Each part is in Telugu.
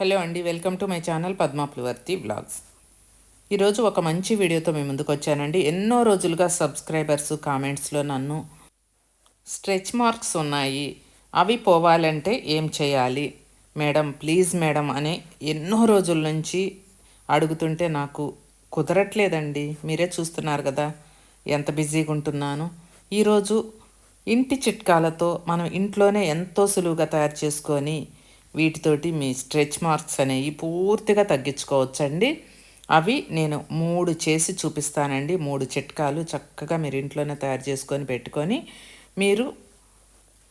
హలో అండి వెల్కమ్ టు మై ఛానల్ పద్మాప్లవర్తి బ్లాగ్స్. ఈరోజు ఒక మంచి వీడియోతో మీ ముందుకు వచ్చానండి. ఎన్నో రోజులుగా సబ్స్క్రైబర్స్ కామెంట్స్లో నన్ను స్ట్రెచ్ మార్క్స్ ఉన్నాయి. అవి పోవాలంటే ఏం చేయాలి? మేడం ప్లీజ్ మేడం అని ఎన్నో రోజుల నుంచి అడుగుతుంటే నాకు కుదరట్లేదండి. మీరే చూస్తున్నారు కదా ఎంత బిజీగా ఉంటున్నాను. ఈరోజు ఇంటి చిట్కాలతో మనం ఇంట్లోనే ఎంతో సులువుగా తయారు చేసుకొని వీటితోటి మీ స్ట్రెచ్ మార్క్స్ అనేవి పూర్తిగా తగ్గించుకోవచ్చండి. అవి నేను మూడు చేసి చూపిస్తానండి. మూడు చిట్కాలు చక్కగా మీరు ఇంట్లోనే తయారు చేసుకొని పెట్టుకొని మీరు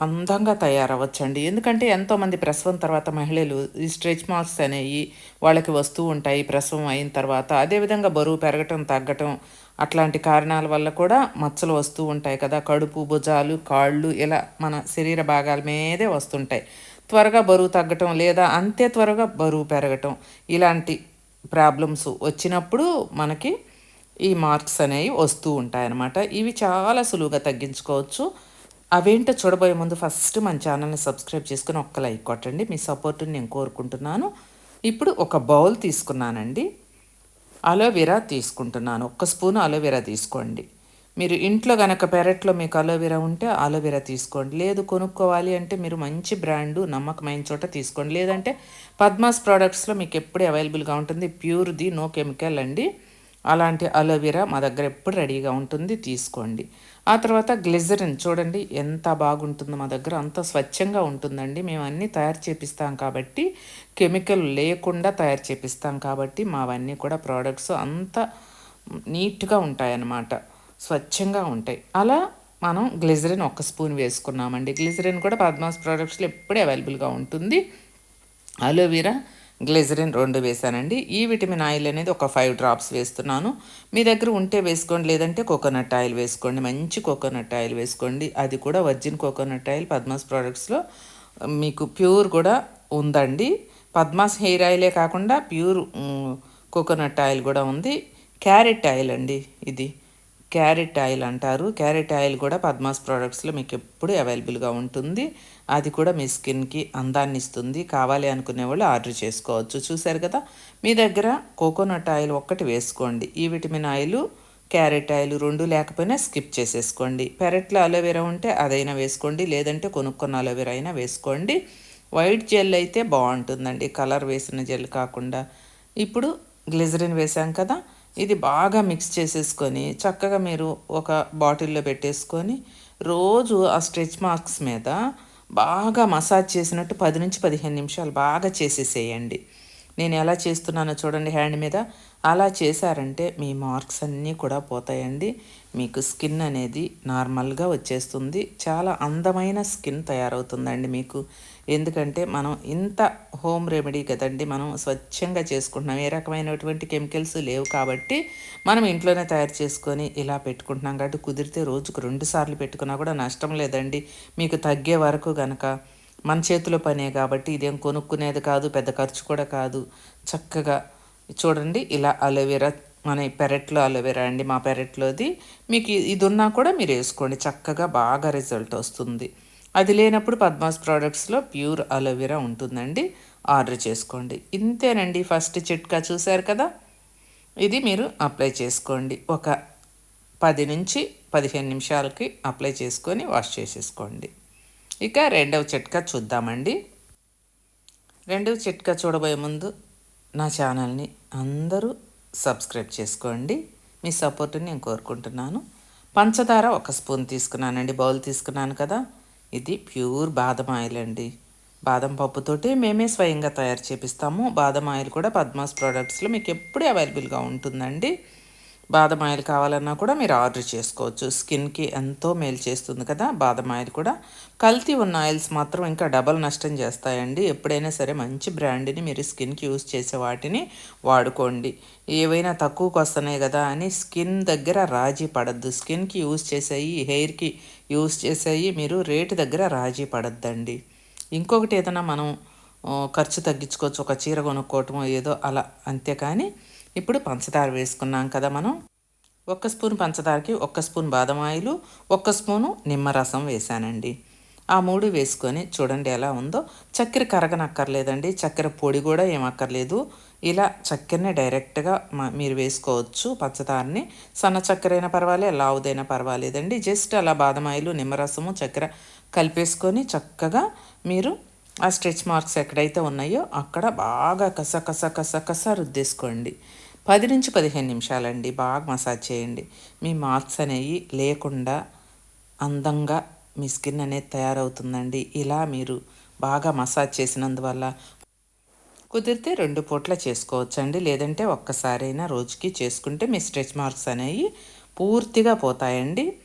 అందంగా తయారవ్వచ్చండి. ఎందుకంటే ఎంతోమంది ప్రసవం తర్వాత మహిళలు ఈ స్ట్రెచ్ మార్క్స్ అనేవి వాళ్ళకి వస్తూ ఉంటాయి. ప్రసవం అయిన తర్వాత అదేవిధంగా బరువు పెరగటం తగ్గటం అట్లాంటి కారణాల వల్ల కూడా మచ్చలు వస్తూ ఉంటాయి కదా. కడుపు భుజాలు కాళ్ళు ఇలా మన శరీర భాగాల మీదే వస్తుంటాయి. త్వరగా బరువు తగ్గటం లేదా అంతే త్వరగా బరువు పెరగటం ఇలాంటి ప్రాబ్లమ్స్ వచ్చినప్పుడు మనకి ఈ మార్క్స్ అనేవి వస్తూ ఉంటాయన్నమాట. ఇవి చాలా సులువుగా తగ్గించుకోవచ్చు. అవేంటో చూడబోయే ముందు ఫస్ట్ మన ఛానల్ని సబ్స్క్రైబ్ చేసుకుని ఒక్క లైక్ కొట్టండి. మీ సపోర్ట్ని నేను కోరుకుంటున్నాను. ఇప్పుడు ఒక బౌల్ తీసుకున్నానండి. అలోవెరా తీసుకుంటున్నాను. ఒక్క స్పూన్ అలోవెరా తీసుకోండి. మీరు ఇంట్లో కనుక పెరట్లో మీకు అలోవెరా ఉంటే అలోవెరా తీసుకోండి. లేదు కొనుక్కోవాలి అంటే మీరు మంచి బ్రాండు నమ్మకమైన చోట తీసుకోండి. లేదంటే పద్మాస్ ప్రోడక్ట్స్లో మీకు ఎప్పుడు అవైలబుల్గా ఉంటుంది. ప్యూర్ది నో కెమికల్ అండి. అలాంటి అలోవెరా మా దగ్గర ఎప్పుడు రెడీగా ఉంటుంది తీసుకోండి. ఆ తర్వాత గ్లిజరిన్ చూడండి ఎంత బాగుంటుందో మా దగ్గర అంత స్వచ్ఛంగా ఉంటుందండి. మేము అన్నీ తయారు చేపిస్తాం కాబట్టి కెమికల్ లేకుండా తయారు చేపిస్తాం కాబట్టి మావన్నీ కూడా ప్రోడక్ట్స్ అంత నీట్గా ఉంటాయన్నమాట. స్వచ్ఛంగా ఉంటాయి. అలా మనం గ్లిజరిన్ ఒక స్పూన్ వేసుకున్నామండి. గ్లిజరిన్ కూడా పద్మాస్ ప్రోడక్ట్స్లో ఎప్పుడూ అవైలబుల్గా ఉంటుంది. అలోవెరా గ్లిజరిన్ రెండు వేసానండి. ఈ విటమిన్ ఆయిల్ అనేది ఒక ఫైవ్ డ్రాప్స్ వేస్తున్నాను. మీ దగ్గర ఉంటే వేసుకోండి లేదంటే కోకోనట్ ఆయిల్ వేసుకోండి. మంచి కోకోనట్ ఆయిల్ వేసుకోండి. అది కూడా వర్జిన్ కోకోనట్ ఆయిల్ పద్మాస్ ప్రోడక్ట్స్లో మీకు ప్యూర్ కూడా ఉందండి. పద్మాస్ హెయిర్ ఆయిలే కాకుండా ప్యూర్ కోకోనట్ ఆయిల్ కూడా ఉంది. క్యారెట్ ఆయిల్ అండి ఇది. క్యారెట్ ఆయిల్ అంటారు. క్యారెట్ ఆయిల్ కూడా పద్మాస్ ప్రోడక్ట్స్లో మీకు ఎప్పుడు అవైలబుల్గా ఉంటుంది. అది కూడా మీ స్కిన్కి అందాన్ని ఇస్తుంది. కావాలి అనుకునే వాళ్ళు ఆర్డర్ చేసుకోవచ్చు. చూసారు కదా? మీ దగ్గర కోకోనట్ ఆయిల్ ఒక్కటి వేసుకోండి. ఈ విటమిన్ ఆయిల్ క్యారెట్ ఆయిల్ రెండు లేకపోయినా స్కిప్ చేసేసుకోండి. పెరట్లో అలోవెరా ఉంటే అదైనా వేసుకోండి. లేదంటే కొనుక్కున్న అలోవెరా అయినా వేసుకోండి. వైట్ జెల్ అయితే బాగుంటుందండి. కలర్ వేసిన జెల్ కాకుండా. ఇప్పుడు గ్లిజరిన్ వేసాం కదా? ఇది బాగా మిక్స్ చేసేసుకొని చక్కగా మీరు ఒక బాటిల్లో పెట్టేసుకొని రోజు ఆ స్ట్రెచ్ మార్క్స్ మీద బాగా మసాజ్ చేసినట్టు పది నుంచి పదిహేను నిమిషాలు బాగా చేసేసేయండి. నేను ఎలా చేస్తున్నానో చూడండి హ్యాండ్ మీద. అలా చేశారంటే మీ మార్క్స్ అన్నీ కూడా పోతాయండి. మీకు స్కిన్ అనేది నార్మల్గా వచ్చేస్తుంది. చాలా అందమైన స్కిన్ తయారవుతుందండి మీకు. ఎందుకంటే మనం ఇంత హోమ్ రెమెడీ కదండి మనం స్వచ్ఛంగా చేసుకుంటున్నాం. ఏ రకమైనటువంటి కెమికల్స్ లేవు కాబట్టి మనం ఇంట్లోనే తయారు చేసుకొని ఇలా పెట్టుకుంటున్నాం. కాబట్టి కుదిరితే రోజుకు రెండు సార్లు పెట్టుకున్నా కూడా నష్టం లేదండి. మీకు తగ్గే వరకు గనక మన చేతిలో పనే కాబట్టి ఇదేం కొనుక్కునేది కాదు పెద్ద ఖర్చు కూడా కాదు. చక్కగా చూడండి ఇలా అలోవెరా మన పెరట్లో అలోవెరా అండి మా పెరట్లోది. మీకు ఇది ఉన్నా కూడా మీరు వేసుకోండి. చక్కగా బాగా రిజల్ట్ వస్తుంది. అది లేనప్పుడు పద్మాస్ ప్రోడక్ట్స్లో ప్యూర్ అలోవెరా ఉంటుందండి. ఆర్డర్ చేసుకోండి. ఇంతేనండి ఫస్ట్ చిట్కా చూశారు కదా? ఇది మీరు అప్లై చేసుకోండి. ఒక పది నుంచి పదిహేను నిమిషాలకి అప్లై చేసుకొని వాష్ చేసేసుకోండి. ఇక రెండవ చిట్కా చూద్దామండి. రెండవ చిట్కా చూడబోయే ముందు నా ఛానల్ని అందరూ సబ్స్క్రైబ్ చేసుకోండి. మీ సపోర్ట్ని నేను కోరుకుంటున్నాను. పంచదార ఒక స్పూన్ తీసుకున్నానండి బౌల్ తీసుకున్నాను కదా? ఇది ప్యూర్ బాదం ఆయిల్ అండి బాదం పప్పుతోటి మేమే స్వయంగా తయారు చేపిస్తాము. బాదం ఆయిల్ కూడా పద్మాస్ ప్రోడక్ట్స్లో మీకు ఎప్పుడూ అవైలబుల్గా ఉంటుందండి. బాదం ఆయిల్ కావాలన్నా కూడా మీరు ఆర్డర్ చేసుకోవచ్చు. స్కిన్కి ఎంతో మేలు చేస్తుంది కదా బాదం ఆయిల్ కూడా. కల్తీ ఉన్న ఆయిల్స్ మాత్రం ఇంకా డబల్ నష్టం చేస్తాయండి. ఎప్పుడైనా సరే మంచి బ్రాండ్ని మీరు స్కిన్కి యూస్ చేసే వాటిని వాడుకోండి. ఏవైనా తక్కువకు వస్తున్నాయి కదా అని స్కిన్ దగ్గర రాజీ పడద్దు. స్కిన్కి యూస్ చేసేవి హెయిర్కి యూస్ చేసేవి మీరు రేటు దగ్గర రాజీ పడద్దండి. ఇంకొకటి ఏదైనా మనం ఖర్చు తగ్గించుకోవచ్చు. ఒక చీర కొనుక్కోవటమో ఏదో అలా అంతేకాని ఇప్పుడు పంచదార వేసుకున్నాం కదా మనం. ఒక్క స్పూన్ పంచదారకి ఒక్క స్పూన్ బాదం ఆయిలు ఒక్క స్పూను నిమ్మరసం వేసానండి ఆ మూడు వేసుకొని చూడండి ఎలా ఉందో. చక్కెర కరగనక్కర్లేదండి. చక్కెర పొడి కూడా ఏమక్కర్లేదు. ఇలా చక్కెరని డైరెక్ట్గా మీరు వేసుకోవచ్చు పంచదారని. సన్న చక్కెర అయినా పర్వాలేదు లావుదైనా పర్వాలేదండి. జస్ట్ అలా బాదమాయిలు నిమ్మరసము చక్కెర కలిపేసుకొని చక్కగా మీరు ఆ స్ట్రెచ్ మార్క్స్ ఎక్కడైతే ఉన్నాయో అక్కడ బాగా కస కస కస కస రుద్దేసుకోండి. పది నుంచి పదిహేను నిమిషాలండి బాగా మసాజ్ చేయండి. మీ మార్క్స్ అనేవి లేకుండా అందంగా మీ స్కిన్ అనేది తయారవుతుందండి. ఇలా మీరు బాగా మసాజ్ చేసినందువల్ల కుదిరితే రెండు పూట్ల చేసుకోవచ్చండి. లేదంటే ఒక్కసారైనా రోజుకి చేసుకుంటే మీ స్ట్రెచ్ మార్క్స్ అనేవి పూర్తిగా పోతాయండి.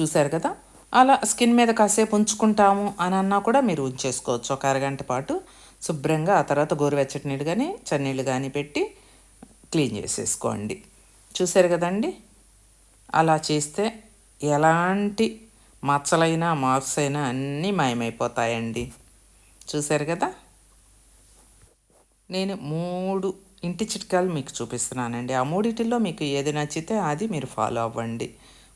చూశారు కదా? అలా స్కిన్ మీద కాసేపు ఉంచుకుంటాము అని అన్నా కూడా మీరు ఉంచేసుకోవచ్చు. ఒక అరగంట పాటు శుభ్రంగా ఆ తర్వాత గోరువెచ్చటి నీళ్ళు కానీ చన్నీళ్ళు కానీ పెట్టి క్లీన్ చేసేసుకోండి. చూసారు కదండి? అలా చేస్తే ఎలాంటి మచ్చలైనా మార్క్స్ అయినా అన్నీ మాయమైపోతాయండి. చూసారు కదా? నేను మూడు ఇంటి చిట్కాలు మీకు చూపిస్తున్నానండి. ఆ మూడింటిలో మీకు ఏది నచ్చితే అది మీరు ఫాలో అవ్వండి.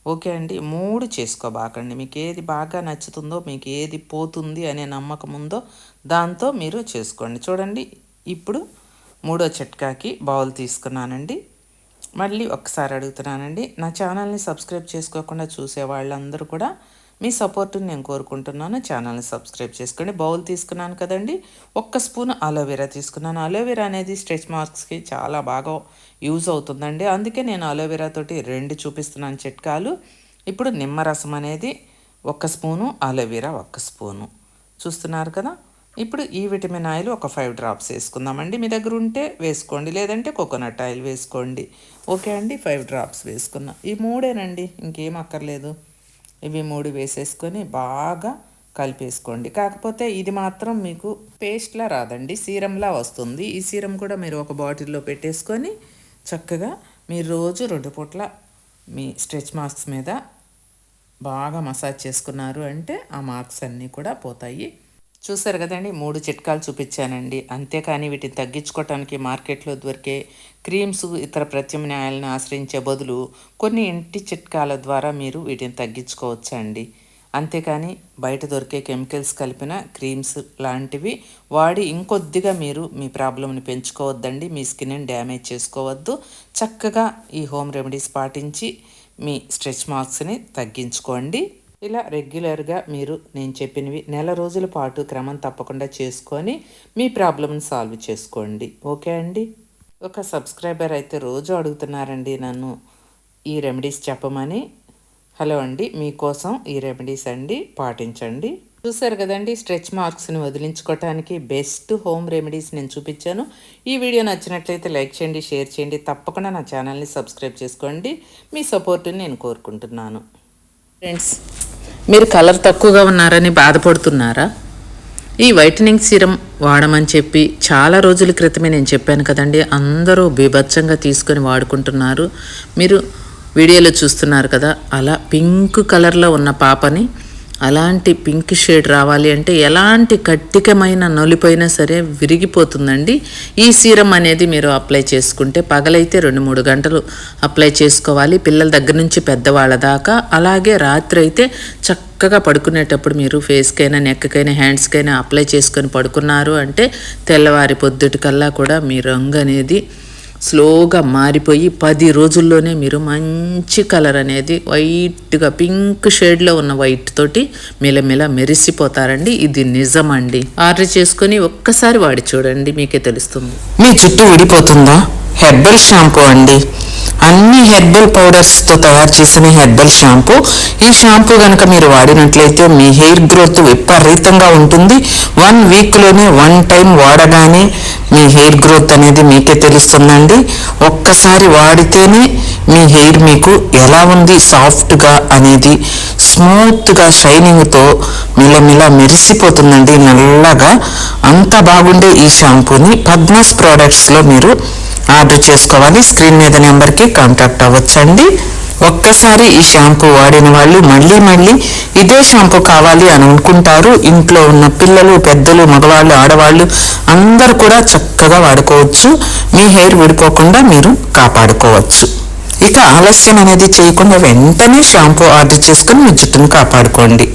ఓకే అండి? మూడు చేసుకోబాకండి. మీకు ఏది బాగా నచ్చుతుందో మీకు ఏది పోతుంది అనే నమ్మకం ఉందో దాంతో మీరు చేసుకోండి. చూడండి ఇప్పుడు మూడో చిట్కాకి బౌల్ తీసుకున్నానండి. మళ్ళీ ఒకసారి అడుగుతున్నానండి. నా ఛానల్ని సబ్స్క్రైబ్ చేసుకోకుండా చూసే వాళ్ళందరూ కూడా మీ సపోర్ట్ని నేను కోరుకుంటున్నాను. ఛానల్ని సబ్స్క్రైబ్ చేసుకోండి. బౌల్ తీసుకున్నాను కదండి. ఒక్క స్పూన్ అలోవెరా తీసుకున్నాను. అలోవెరా అనేది స్ట్రెచ్ మార్క్స్కి చాలా బాగా యూజ్ అవుతుందండి. అందుకే నేను అలోవెరా తోటి రెండు చూపిస్తున్నాను చిట్కాలు. ఇప్పుడు నిమ్మరసం అనేది ఒక స్పూను అలోవెరా ఒక్క స్పూను. చూస్తున్నారు కదా? ఇప్పుడు ఈ విటమిన్ ఆయిల్ ఒక ఫైవ్ డ్రాప్స్ వేసుకుందామండి. మీ దగ్గర ఉంటే వేసుకోండి లేదంటే కోకోనట్ ఆయిల్ వేసుకోండి. ఓకే అండి ఫైవ్ డ్రాప్స్ వేసుకున్నాం. ఈ మూడేనండి ఇంకేం అక్కర్లేదు. ఇవి మూడు వేసేసుకొని బాగా కలిపేసుకోండి. కాకపోతే ఇది మాత్రం మీకు పేస్ట్లా రాదండి సీరంలా వస్తుంది. ఈ సీరం కూడా మీరు ఒక బాటిల్లో పెట్టేసుకొని చక్కగా మీరు రోజు రెండు పూట్ల మీ స్ట్రెచ్ మార్క్స్ మీద బాగా మసాజ్ చేసుకున్నారు అంటే ఆ మార్క్స్ అన్నీ కూడా పోతాయి. చూసారు కదండి మూడు చిట్కాలు చూపించానండి. అంతేకాని వీటిని తగ్గించుకోవటానికి మార్కెట్లో దొరికే క్రీమ్స్ ఇతర ప్రత్యామ్నాయాలను ఆశ్రయించే బదులు కొన్ని ఇంటి చిట్కాల ద్వారా మీరు వీటిని తగ్గించుకోవచ్చండి. అంతేకాని బయట దొరికే కెమికల్స్ కలిపిన క్రీమ్స్ లాంటివి వాడి ఇంకొద్దిగా మీరు మీ ప్రాబ్లమ్ని పెంచుకోవద్దండి మీ స్కిన్ని డ్యామేజ్ చేసుకోవద్దు. చక్కగా ఈ హోమ్ రెమెడీస్ పాటించి మీ స్ట్రెచ్ మార్క్స్ని తగ్గించుకోండి. ఇలా రెగ్యులర్గా మీరు నేను చెప్పినవి నెల రోజుల పాటు క్రమం తప్పకుండా చేసుకొని మీ ప్రాబ్లమ్ని సాల్వ్ చేసుకోండి. ఓకే అండి? ఒక సబ్స్క్రైబర్ అయితే రోజు అడుగుతున్నారండి నన్ను ఈ రెమెడీస్ చెప్పమని. హలో అండి మీకోసం ఈ రెమెడీస్ అండి పాటించండి. చూసారు కదండి స్ట్రెచ్ మార్క్స్ని వదిలించుకోవటానికి బెస్ట్ హోమ్ రెమెడీస్ నేను చూపించాను. ఈ వీడియో నచ్చినట్లయితే లైక్ చేయండి షేర్ చేయండి తప్పకుండా నా ఛానల్ని సబ్స్క్రైబ్ చేసుకోండి. మీ సపోర్ట్ని నేను కోరుకుంటున్నాను. ఫ్రెండ్స్ మీరు కలర్ తక్కువగా ఉన్నారని బాధపడుతున్నారా? ఈ వైటనింగ్ సీరం వాడమని చెప్పి చాలా రోజుల క్రితమే నేను చెప్పాను కదండి అందరూ బీభత్సంగా తీసుకొని వాడుకుంటున్నారు. మీరు వీడియోలో చూస్తున్నారు కదా అలా పింక్ కలర్లో ఉన్న పాపని అలాంటి పింక్ షేడ్ రావాలి అంటే ఎలాంటి కట్టికమైన నొలిపోయినా సరే విరిగిపోతుందండి. ఈ సీరం అనేది మీరు అప్లై చేసుకుంటే పగలైతే రెండు మూడు గంటలు అప్లై చేసుకోవాలి. పిల్లల దగ్గర నుంచి పెద్దవాళ్ళ దాకా అలాగే రాత్రి అయితే చక్కగా పడుకునేటప్పుడు మీరు ఫేస్కైనా నెక్కకైనా హ్యాండ్స్కైనా అప్లై చేసుకొని పడుకున్నారు అంటే తెల్లవారి పొద్దుటికల్లా కూడా మీ రంగు అనేది స్లోగా మారిపోయి పది రోజుల్లోనే మీరు మంచి కలర్ అనేది వైట్గా పింక్ షేడ్లో ఉన్న వైట్ తోటి మెలమెల మెరిసిపోతారండి. ఇది నిజమండి. ఆర్డర్ చేసుకుని ఒక్కసారి వాడి చూడండి మీకే తెలుస్తుంది. మీ జుట్టు విడిపోతుందా? హెర్బల్ షాంపూ అండి. అన్ని హెర్బల్ పౌడర్స్తో తయారు చేసిన హెర్బల్ షాంపూ. ఈ షాంపూ కనుక మీరు వాడినట్లయితే మీ హెయిర్ గ్రోత్ విపరీతంగా ఉంటుంది. వన్ వీక్లోనే వన్ టైం వాడగానే మీ హెయిర్ గ్రోత్ అనేది మీకే తెలుస్తుందండి. ఒక్కసారి వాడితేనే మీ హెయిర్ మీకు ఎలా ఉంది సాఫ్ట్గా అనేది స్మూత్గా షైనింగ్తో మిలమిల మెరిసిపోతుందండి నల్లగా. అంత బాగుండే ఈ షాంపూని పద్మాస్ ప్రోడక్ట్స్లో మీరు ఆర్డర్ చేసుకోవాలి. స్క్రీన్ మీద నెంబర్కి కాంటాక్ట్ అవ్వచ్చండి. ఒక్కసారి ఈ షాంపూ వాడిన వాళ్ళు మళ్ళీ మళ్ళీ ఇదే షాంపూ కావాలి అని అనుకుంటారు. ఇంట్లో ఉన్న పిల్లలు పెద్దలు మగవాళ్ళు ఆడవాళ్ళు అందరూ కూడా చక్కగా వాడుకోవచ్చు. మీ హెయిర్ విడిపోకుండా మీరు కాపాడుకోవచ్చు. ఇక ఆలస్యం అనేది చేయకుండా వెంటనే షాంపూ ఆర్డర్ చేసుకుని మీ జుట్టును కాపాడుకోండి.